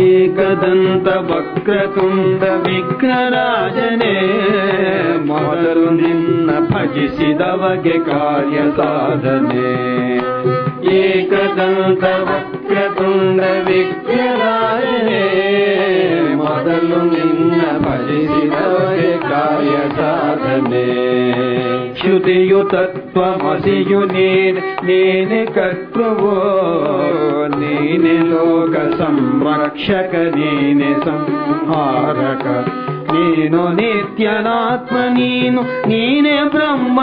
ಏಕದಂತ ವಕ್ರತುಂಡ ವಿಘ್ನರಾಜನೇ, ಮೊದಲು ನಿನ್ನ ಭಜಿಸಿದವಗೆ ಕಾರ್ಯ ಸಾಧನೆ ಏಕದಂತ ವಕ್ರತುಂಡ ವಿಘ್ನರಾಜನೇ, ಮೊದಲು ನಿನ್ನ ಭಜಿಸಿದವಗೆ ಕಾರ್ಯ ಸಾಧನೆ श्रुतियुतत्वमसि युनेन कर्तृवो नेन लोकसंरक्षकेन संहारक। नेनो नित्यनात्मनीनु नीन ब्रह्म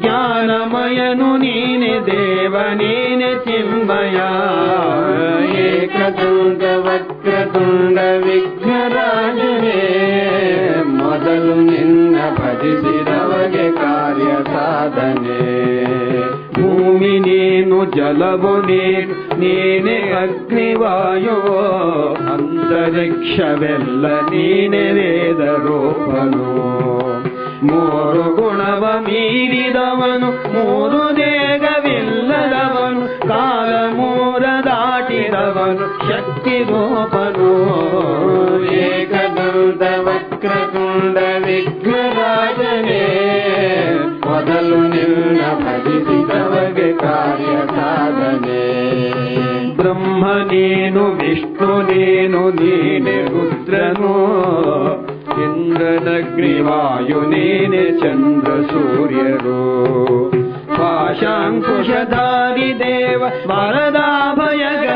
ज्ञानमयनुेवनेन चिन्मया। एकुङ्गवत्क्रतु ಸಾಧನೆ. ಭೂಮಿ ನೀನು ಜಲವು ನೀನು ಅಗ್ನಿವಾಯೋ. ಅಂತರಿಕ್ಷವೆಲ್ಲ ನೀನೆ ವೇದ ರೂಪನು ಮೂರು ಗುಣವ ಮೀರಿದವನು, ಮೂರು ದೇಗವಿಲ್ಲದವನು ಕಾಲ ಮೂರ ದಾಟಿದವನು, ಶಕ್ತಿ ರೂಪನು. ಏಕದಂತ ವಕ್ರಕುಂಡ ವಿಘ್ನರಾಜನೇ ಮೊದಲು ನಿನ್ನ ಭಜಿಸಿದವಗೆ ಕಾರ್ಯ ಸಾಧನೆ ಬ್ರಹ್ಮ ನೀನು ವಿಷ್ಣು ನೀನು ನೀನೆ ರುದ್ರನು ಇಂದ್ರನಗ್ನಿವಾಯು ನೀನೆ ಚಂದ್ರ ಸೂರ್ಯರು ಪಾಶಾಂಕುಶಧಾರಿ ದೇವ ವರದಾಭಯಗಸ್ತನೆ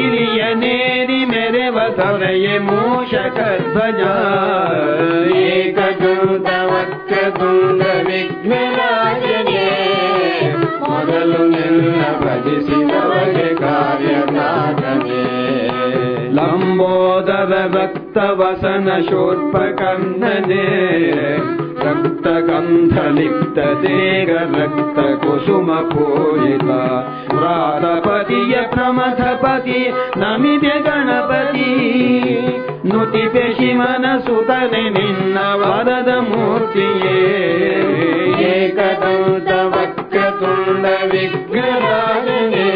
ಇಲಿಯ ನೇರಿ ಮೆರೆವ ತಲೆಯೇ ಮೂಷಕ ಧ್ವಜ ಏಕದಂತ ವಕ್ರತುಂಡ ವಿಘ್ನರಾಜನೇ ಮೊದಲು ನಿನ್ನ ಭಜಿಸಿದವಗೆ ಕಾರ್ಯ ಸಾಧನೆ ಲಂಬೋದರ ರಕ್ತ ವಸನ ಶೋರ್ಪ ಕನ್ನನೆ ರಕ್ತ ಗಂಧ ಲಿಪ್ತ ದೇಗ ರಕ್ತ ಕುಸುಮ ನುತಿಪೆ ಶಿವನ ಸುತನೆ ನಿನ್ನ ವರದ ಮೂರ್ತಿಯೇ. ಏಕದಂತ ವಕ್ರತುಂಡ ವಿಘ್ನರಾಜನೇ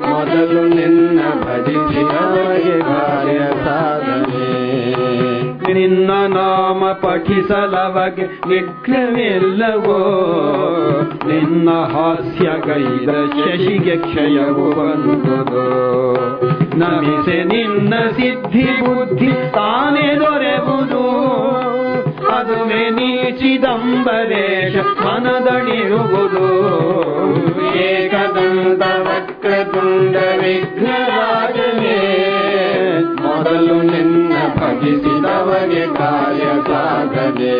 ಮೊದಲು ನಿನ್ನ ಭಜಿಸಿದವರಿಗೆ ಕಾರ್ಯ ನಿನ್ನ ನಾಮ ಪಠಿಸಲವಗೆ ನಿಗ್ರಹವಿಲ್ಲವೋ. ನಿನ್ನ ಹಾಸ್ಯ ಗೈದ ಶಶಿಗೆ ಕ್ಷಯವು ಬಂದುದು. ನಮಿಸೆ ನಿನ್ನ ಸಿದ್ಧಿ ಬುದ್ಧಿ ತಾನೇ ದೊರೆಬುದು ಅದುವೆ ನೀ ಚಿದಂಬರೇಶ ಮನದಣಿರುವುದು. ಏಕದಂತ ವಕ್ರತುಂಡ ವಿಘ್ನರಾಜನೇ ಮೊದಲು ನಿನ್ನ ಭಜಿಸಿದವಗೆ ಕಾರ್ಯ ಸಾಧನೆ